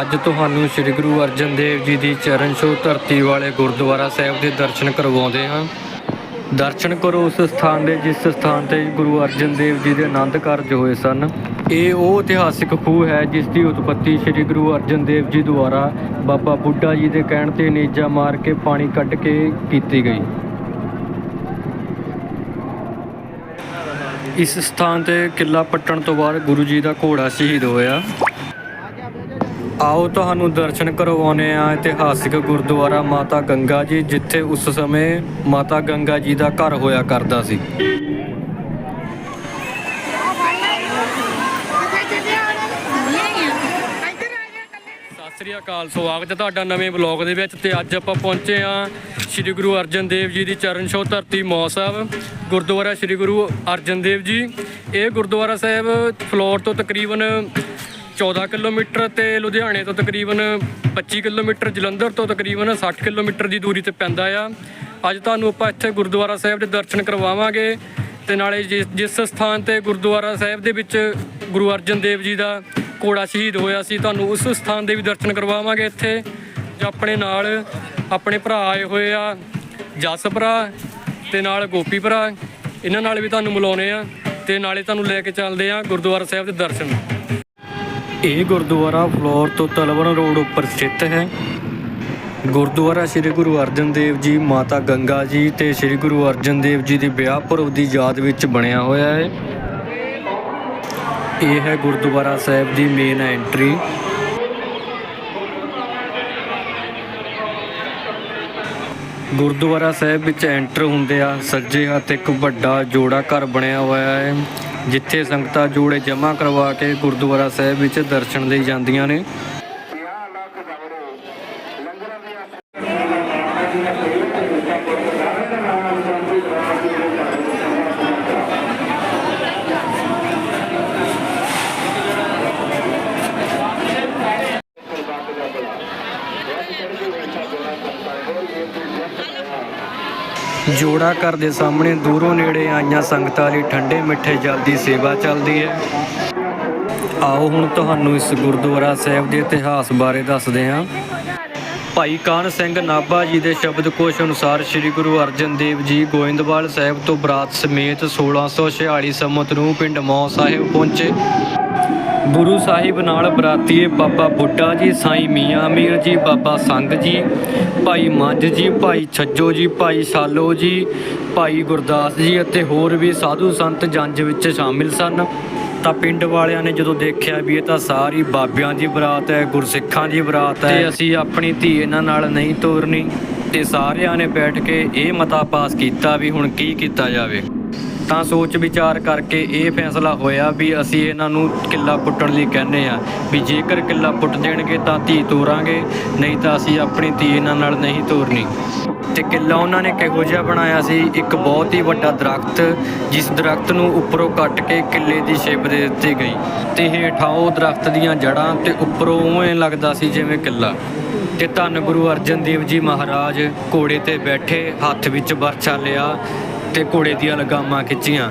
ਅੱਜ ਤੁਹਾਨੂੰ ਸ੍ਰੀ ਗੁਰੂ ਅਰਜਨ ਦੇਵ ਜੀ ਦੀ ਚਰਨ ਛੋਹ ਧਰਤੀ ਵਾਲੇ ਗੁਰਦੁਆਰਾ ਸਾਹਿਬ ਦੇ ਦਰਸ਼ਨ ਕਰਵਾਉਂਦੇ ਹਾਂ। ਦਰਸ਼ਨ ਕਰੋ ਉਸ ਸਥਾਨ ਦੇ, ਜਿਸ ਸਥਾਨ ਤੇ ਗੁਰੂ ਅਰਜਨ ਦੇਵ ਜੀ ਦੇ ਆਨੰਦ ਕਾਰਜ ਹੋਏ ਸਨ। ਇਹ ਉਹ ਇਤਿਹਾਸਿਕ ਖੂਹ ਹੈ, ਜਿਸ ਦੀ ਉਤਪਤੀ ਸ੍ਰੀ ਗੁਰੂ ਅਰਜਨ ਦੇਵ ਜੀ ਦੁਆਰਾ ਬਾਬਾ ਬੁੱਢਾ ਜੀ ਦੇ ਕਹਿਣ ਤੇ ਨੇਜਾ ਮਾਰ ਕੇ ਪਾਣੀ ਕੱਢ ਕੇ ਕੀਤੀ ਗਈ। ਇਸ ਸਥਾਨ ਤੇ ਕਿਲਾ ਪੱਟਣ ਤੋਂ ਬਾਅਦ ਗੁਰੂ ਜੀ ਦਾ ਘੋੜਾ ਸ਼ਹੀਦ ਹੋਇਆ। ਆਓ ਤੁਹਾਨੂੰ ਦਰਸ਼ਨ ਕਰਵਾਉਨੇ ਆ ਇਤਿਹਾਸਿਕ ਗੁਰਦੁਆਰਾ ਮਾਤਾ ਗੰਗਾ ਜੀ, ਜਿੱਥੇ ਉਸ ਸਮੇਂ ਮਾਤਾ ਗੰਗਾ ਜੀ ਦਾ ਘਰ ਹੋਇਆ ਕਰਦਾ ਸੀ। ਸਤਿ ਸ੍ਰੀ ਅਕਾਲ, ਸਵਾਗਤ ਹੈ ਤੁਹਾਡਾ ਨਵੇਂ ਬਲੌਗ ਦੇ ਵਿੱਚ ਤੇ ਅੱਜ ਆਪਾਂ ਪਹੁੰਚੇ ਆ ਸ੍ਰੀ ਗੁਰੂ ਅਰਜਨ ਦੇਵ ਜੀ ਦੀ ਚਰਨ ਛੋਹ ਧਰਤੀ ਮੌ ਸਾਹਿਬ, ਗੁਰਦੁਆਰਾ ਸ੍ਰੀ ਗੁਰੂ ਅਰਜਨ ਦੇਵ ਜੀ। ਇਹ ਗੁਰਦੁਆਰਾ ਸਾਹਿਬ ਫਲੋਰ ਤੋਂ ਤਕਰੀਬਨ 14 ਕਿਲੋਮੀਟਰ ਤੇ ਲੁਧਿਆਣੇ ਤੋਂ ਤਕਰੀਬਨ 25 ਕਿਲੋਮੀਟਰ, ਜਲੰਧਰ ਤੋਂ ਤਕਰੀਬਨ 60 ਕਿਲੋਮੀਟਰ ਦੀ ਦੂਰੀ ਤੇ ਪੈਂਦਾ ਆ। ਅੱਜ ਤੁਹਾਨੂੰ ਆਪਾਂ ਇੱਥੇ ਗੁਰਦੁਆਰਾ ਸਾਹਿਬ ਦੇ ਦਰਸ਼ਨ ਕਰਵਾਵਾਂਗੇ ਤੇ ਨਾਲੇ ਜਿਸ ਜਿਸ ਸਥਾਨ ਤੇ ਗੁਰਦੁਆਰਾ ਸਾਹਿਬ ਦੇ ਵਿੱਚ ਗੁਰੂ ਅਰਜਨ ਦੇਵ ਜੀ ਦਾ ਘੋੜਾ ਸ਼ਹੀਦ ਹੋਇਆ ਸੀ, ਤੁਹਾਨੂੰ ਉਸ ਸਥਾਨ ਦੇ ਵੀ ਦਰਸ਼ਨ ਕਰਵਾਵਾਂਗੇ ਇੱਥੇ, ਜੋ ਆਪਣੇ ਨਾਲ ਆਪਣੇ ਭਰਾ ਆਏ ਹੋਏ ਆ, ਜਸ ਭਰਾ ਤੇ ਨਾਲ ਗੋਪੀ ਭਰਾ। ਇਹਨਾਂ ਨਾਲ ਵੀ ਤੁਹਾਨੂੰ ਮਿਲਾਉਣੇ ਆ ਤੇ ਨਾਲੇ ਤੁਹਾਨੂੰ ਲੈ ਕੇ ਚੱਲਦੇ ਆ ਗੁਰਦੁਆਰਾ ਸਾਹਿਬ ਦੇ ਦਰਸ਼ਨ। ਇਹ ਗੁਰਦੁਆਰਾ ਫਲੋਰ ਤੋਂ ਤਲਵਣ ਰੋਡ ਉੱਪਰ ਸਥਿਤ ਹੈ। ਗੁਰਦੁਆਰਾ ਸ੍ਰੀ ਗੁਰੂ ਅਰਜਨ ਦੇਵ ਜੀ, ਮਾਤਾ ਗੰਗਾ ਜੀ ਤੇ ਸ੍ਰੀ ਗੁਰੂ ਅਰਜਨ ਦੇਵ ਜੀ ਦੇ ਵਿਆਹ ਪੁਰਬ ਦੀ ਯਾਦ ਵਿੱਚ ਬਣਿਆ ਹੋਇਆ ਹੈ। ਇਹ ਹੈ ਗੁਰਦੁਆਰਾ ਸਾਹਿਬ ਦੀ ਮੇਨ ਐਂਟਰੀ ਗੁਰਦੁਆਰਾ ਸਾਹਿਬ ਵਿੱਚ ਐਂਟਰ ਹੁੰਦੇ ਆ ਸੱਜੇ ਹੱਥ ਇੱਕ ਵੱਡਾ ਜੋੜਾ ਘਰ ਬਣਿਆ ਹੋਇਆ ਹੈ। ਜਿੱਥੇ ਸੰਗਤਾਂ ਜੋੜੇ ਜਮ੍ਹਾਂ ਕਰਵਾ ਕੇ ਗੁਰਦੁਆਰਾ ਸਾਹਿਬ ਵਿੱਚ ਦਰਸ਼ਨ ਲਈ ਜਾਂਦੀਆਂ ਨੇ। ਜੋੜਾ ਘਰ ਦੇ ਸਾਹਮਣੇ ਦੂਰੋਂ ਨੇੜੇ ਆਈਆਂ ਸੰਗਤਾਂ ਲਈ ਠੰਡੇ ਮਿੱਠੇ ਜਲ ਦੀ ਸੇਵਾ ਚੱਲਦੀ ਹੈ। ਆਓ ਹੁਣ ਤੁਹਾਨੂੰ ਇਸ ਗੁਰਦੁਆਰਾ ਸਾਹਿਬ ਦੇ ਇਤਿਹਾਸ ਬਾਰੇ ਦੱਸਦੇ ਹਾਂ। ਭਾਈ ਕਾਨ ਸਿੰਘ ਨਾਭਾ ਜੀ ਦੇ ਸ਼ਬਦਕੋਸ਼ ਅਨੁਸਾਰ ਸ੍ਰੀ ਗੁਰੂ ਅਰਜਨ ਦੇਵ ਜੀ ਗੋਇੰਦਵਾਲ ਸਾਹਿਬ ਤੋਂ ਬਰਾਤ ਸਮੇਤ 1646 ਸੰਮਤ ਨੂੰ ਪਿੰਡ ਮੌ ਸਾਹਿਬ ਪਹੁੰਚੇ। ਗੁਰੂ ਸਾਹਿਬ ਨਾਲ ਬਰਾਤੀਏ ਬਾਬਾ ਬੁੱਢਾ ਜੀ, ਸਾਈਂ ਮੀਆਂ ਮੀਰ ਜੀ, ਬਾਬਾ ਸੰਗ ਜੀ, ਭਾਈ ਮੰਝ ਜੀ, ਭਾਈ ਛੱਜੋ ਜੀ, ਭਾਈ ਸਾਲੋ ਜੀ, ਭਾਈ ਗੁਰਦਾਸ ਜੀ ਅਤੇ ਹੋਰ ਵੀ ਸਾਧੂ ਸੰਤ ਜੰਜ ਵਿੱਚ ਸ਼ਾਮਿਲ ਸਨ। ਤਾਂ ਪਿੰਡ ਵਾਲਿਆਂ ਨੇ ਜਦੋਂ ਦੇਖਿਆ ਵੀ ਇਹ ਤਾਂ ਸਾਰੀ ਬਾਬਿਆਂ ਦੀ ਬਰਾਤ ਹੈ, ਗੁਰਸਿੱਖਾਂ ਦੀ ਬਰਾਤ ਹੈ, ਤੇ ਅਸੀਂ ਆਪਣੀ ਧੀ ਇਹਨਾਂ ਨਾਲ ਨਹੀਂ ਤੋਰਨੀ ਤੇ ਸਾਰਿਆਂ ਨੇ ਬੈਠ ਕੇ ਇਹ ਮਤਾ ਪਾਸ ਕੀਤਾ ਵੀ ਹੁਣ ਕੀ ਕੀਤਾ ਜਾਵੇ। ਤਾਂ ਸੋਚ ਵਿਚਾਰ ਕਰਕੇ ਇਹ ਫੈਸਲਾ ਹੋਇਆ ਵੀ ਅਸੀਂ ਇਹਨਾਂ ਨੂੰ ਕਿੱਲਾ ਪੁੱਟਣ ਲਈ ਕਹਿੰਦੇ ਆ ਵੀ ਜੇਕਰ ਕਿੱਲਾ ਪੁੱਟ ਦੇਣਗੇ ਤਾਂ ਧੀ ਤੋਰਾਂਗੇ, ਨਹੀਂ ਤਾਂ ਅਸੀਂ ਆਪਣੀ ਧੀ ਇਹਨਾਂ ਨਾਲ ਨਹੀਂ ਤੋਰਨੀ। ਤੇ ਕਿੱਲਾ ਉਹਨਾਂ ਨੇ ਕਿਹੋ ਜਿਹਾ ਬਣਾਇਆ ਸੀ? ਇੱਕ ਬਹੁਤ ਹੀ ਵੱਡਾ ਦਰਖਤ, ਜਿਸ ਦਰਖਤ ਨੂੰ ਉੱਪਰੋਂ ਕੱਟ ਕੇ ਕਿੱਲੇ ਦੀ ਸ਼ੇਪ ਦੇ ਦਿੱਤੀ ਗਈ। ਤੇ ਹੇਠਾਂ ਉਹ ਦਰਖਤ ਦੀਆਂ ਜੜਾਂ ਤੇ ਉੱਪਰੋਂ ਉਵੇਂ ਲੱਗਦਾ ਸੀ ਜਿਵੇਂ ਕਿੱਲਾ। ਤੇ ਧੰਨ ਗੁਰੂ ਅਰਜਨ ਦੇਵ ਜੀ ਮਹਾਰਾਜ ਘੋੜੇ ਤੇ ਬੈਠੇ, ਹੱਥ ਵਿੱਚ ਵਰਛਾ ਲਿਆ। ਤੇ ਘੋੜੇ ਦੀਆਂ ਲਗਾਮਾਂ ਖਿੱਚੀਆਂ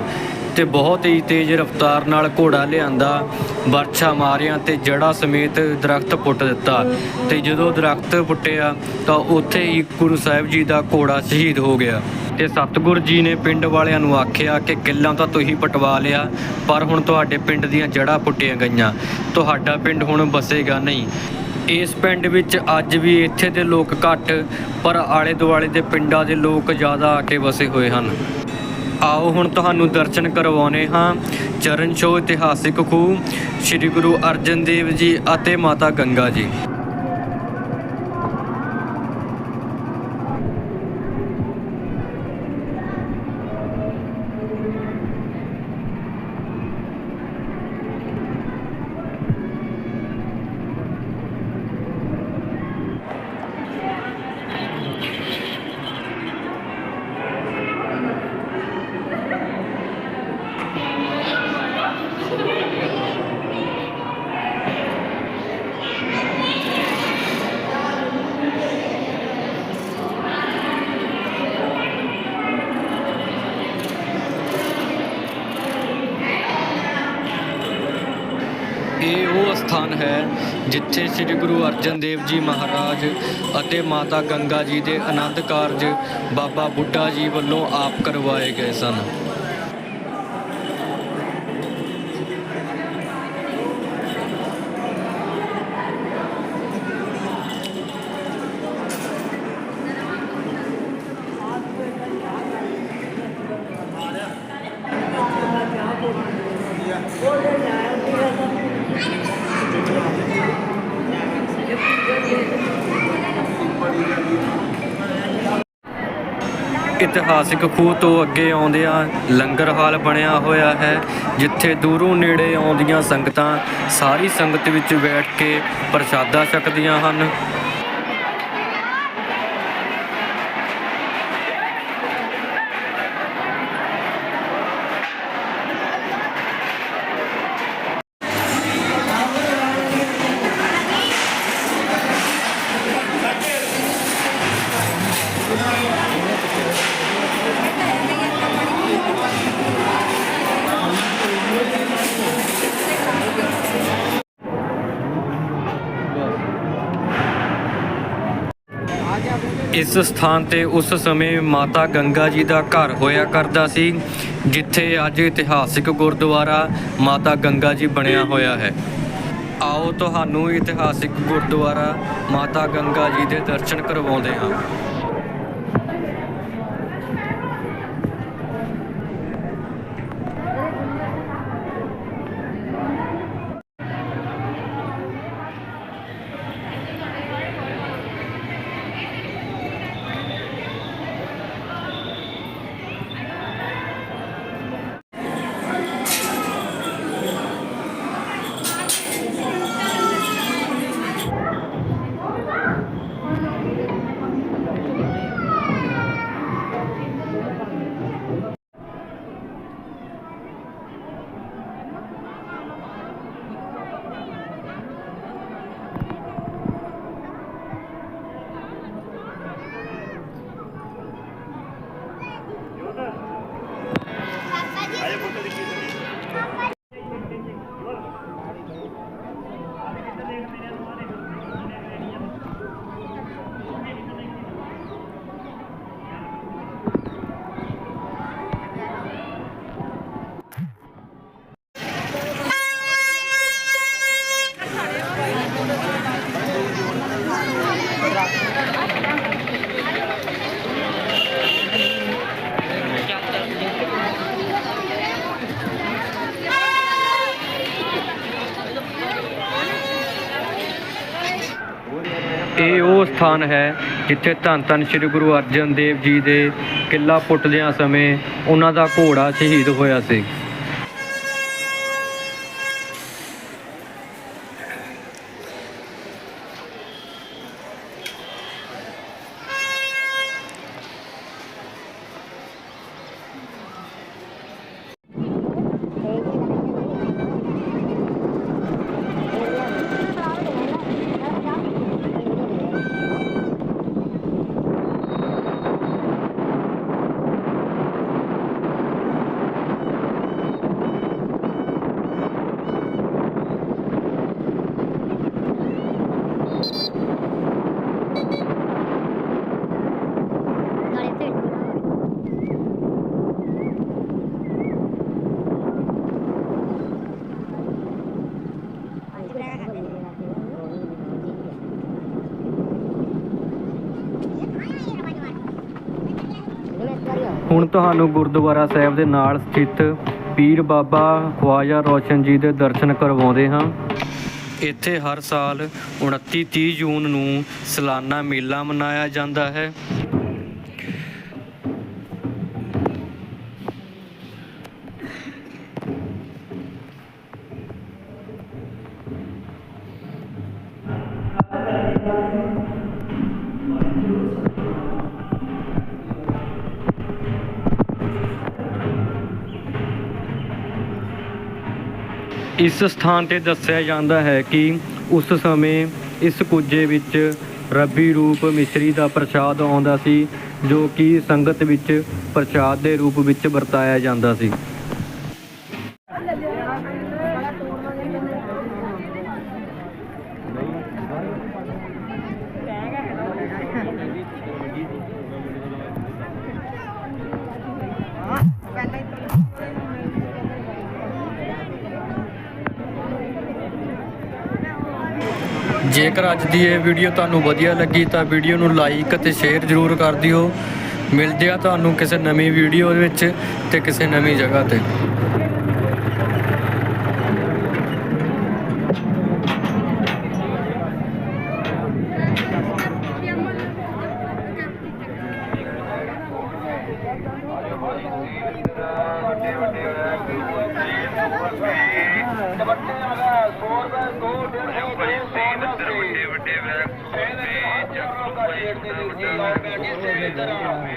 ਤੇ ਬਹੁਤ ਹੀ ਤੇਜ਼ ਰਫ਼ਤਾਰ ਨਾਲ ਘੋੜਾ ਲਿਆਂਦਾ, ਵਰਛਾ ਮਾਰਿਆ ਤੇ ਜੜਾ ਸਮੇਤ ਦਰਖਤ ਪੁੱਟ ਦਿੱਤਾ। ਤੇ ਜਦੋਂ ਦਰਖਤ ਪੁੱਟਿਆ ਤਾਂ ਉੱਥੇ ਹੀ ਗੁਰੂ ਸਾਹਿਬ ਜੀ ਦਾ ਘੋੜਾ ਸ਼ਹੀਦ ਹੋ ਗਿਆ। ਤੇ ਸਤਿਗੁਰ ਜੀ ਨੇ ਪਿੰਡ ਵਾਲਿਆਂ ਨੂੰ ਆਖਿਆ ਕਿ ਕਿੱਲਾਂ ਤਾਂ ਤੁਸੀਂ ਪਟਵਾ ਲਿਆ, ਪਰ ਹੁਣ ਤੁਹਾਡੇ ਪਿੰਡ ਦੀਆਂ ਜੜ੍ਹਾਂ ਪੁੱਟੀਆਂ ਗਈਆਂ। ਤੁਹਾਡਾ ਪਿੰਡ ਹੁਣ ਬਸੇਗਾ ਨਹੀਂ। ਇਸ ਪਿੰਡ ਵਿੱਚ ਅੱਜ ਵੀ ਇੱਥੇ ਦੇ ਲੋਕ ਘੱਟ, ਪਰ ਆਲੇ ਦੁਆਲੇ ਦੇ ਪਿੰਡਾਂ ਦੇ ਲੋਕ ਜ਼ਿਆਦਾ ਆ ਕੇ ਵਸੇ ਹੋਏ ਹਨ। ਆਓ ਹੁਣ ਤੁਹਾਨੂੰ ਦਰਸ਼ਨ ਕਰਵਾਉਨੇ ਹਾਂ। ਚਰਨ ਛੋਹ ਇਤਿਹਾਸਿਕ ਖੂਹ, ਸ੍ਰੀ ਗੁਰੂ ਅਰਜਨ ਦੇਵ ਜੀ ਅਤੇ ਮਾਤਾ ਗੰਗਾ ਜੀ। ਹੈ, ਜਿੱਥੇ ਸ੍ਰੀ ਗੁਰੂ ਅਰਜਨ ਦੇਵ ਜੀ ਮਹਾਰਾਜ ਅਤੇ ਮਾਤਾ ਗੰਗਾ ਜੀ ਦੇ ਆਨੰਦ ਕਾਰਜ ਬਾਬਾ ਬੁੱਢਾ ਜੀ ਵੱਲੋਂ ਆਪ ਕਰਵਾਏ ਗਏ ਸਨ। ਇਤਿਹਾਸਿਕ ਖੂਹ ਤੋਂ ਅੱਗੇ ਆਉਂਦਿਆਂ ਲੰਗਰ ਹਾਲ ਬਣਿਆ ਹੋਇਆ ਹੈ, ਜਿੱਥੇ ਦੂਰੋਂ ਨੇੜੇ ਆਉਂਦੀਆਂ ਸੰਗਤਾਂ ਸਾਰੀ ਸੰਗਤ ਵਿੱਚ ਬੈਠ ਕੇ ਪ੍ਰਸ਼ਾਦਾ ਛਕਦੀਆਂ ਹਨ। ਇਸ ਸਥਾਨ ਤੇ ਉਸ ਸਮੇਂ ਮਾਤਾ ਗੰਗਾ ਜੀ ਦਾ ਘਰ ਹੋਇਆ ਕਰਦਾ ਸੀ, ਜਿੱਥੇ ਅੱਜ ਇਤਿਹਾਸਿਕ ਗੁਰਦੁਆਰਾ ਮਾਤਾ ਗੰਗਾ ਜੀ ਬਣਿਆ ਹੋਇਆ ਹੈ। ਆਓ ਤੁਹਾਨੂੰ ਇਤਿਹਾਸਿਕ ਗੁਰਦੁਆਰਾ ਮਾਤਾ ਗੰਗਾ ਜੀ ਦੇ ਦਰਸ਼ਨ ਕਰਵਾਉਂਦੇ ਹਾਂ। ਸਥਾਨ ਹੈ, ਜਿੱਥੇ ਧੰਨ ਧੰਨ ਸ੍ਰੀ ਗੁਰੂ ਅਰਜਨ ਦੇਵ ਜੀ ਦੇ ਕਿਲਾ ਪੁੱਟਦਿਆਂ ਸਮੇਂ ਉਹਨਾਂ ਦਾ ਘੋੜਾ ਸ਼ਹੀਦ ਹੋਇਆ ਸੀ। ਤੁਹਾਨੂੰ ਗੁਰਦੁਆਰਾ ਸਾਹਿਬ ਦੇ ਨਾਲ ਸਥਿਤ ਪੀਰ ਬਾਬਾ ਖਵਾਜਾ ਰੋਸ਼ਨ ਜੀ ਦੇ ਦਰਸ਼ਨ ਕਰਵਾਉਂਦੇ ਹਾਂ। ਇੱਥੇ ਹਰ ਸਾਲ 29 30 ਜੂਨ ਨੂੰ ਸਾਲਾਨਾ ਮੇਲਾ ਮਨਾਇਆ ਜਾਂਦਾ ਹੈ। ਇਸ ਸਥਾਨ ਤੇ ਦੱਸਿਆ ਜਾਂਦਾ ਹੈ ਕਿ ਉਸ ਸਮੇਂ ਇਸ ਕੁੱਜੇ ਵਿੱਚ ਰੱਬੀ ਰੂਪ ਮਿਸਰੀ ਦਾ ਪ੍ਰਸ਼ਾਦ ਆਉਂਦਾ ਸੀ, ਜੋ ਕਿ ਸੰਗਤ ਵਿੱਚ ਪ੍ਰਸ਼ਾਦ ਦੇ ਰੂਪ ਵਿੱਚ ਵਰਤਾਇਆ ਜਾਂਦਾ ਸੀ। ਜੇਕਰ ਅੱਜ ਦੀ ਇਹ ਵੀਡੀਓ ਤੁਹਾਨੂੰ ਵਧੀਆ ਲੱਗੀ ਤਾਂ ਵੀਡੀਓ ਨੂੰ ਲਾਈਕ ਅਤੇ ਸ਼ੇਅਰ ਜ਼ਰੂਰ ਕਰ ਦਿਓ। ਮਿਲਦੇ ਆ ਤੁਹਾਨੂੰ ਕਿਸੇ ਨਵੀਂ ਵੀਡੀਓ ਵਿੱਚ ਤੇ ਕਿਸੇ ਨਵੀਂ ਜਗ੍ਹਾ ਤੇ। ਵੱਡੇ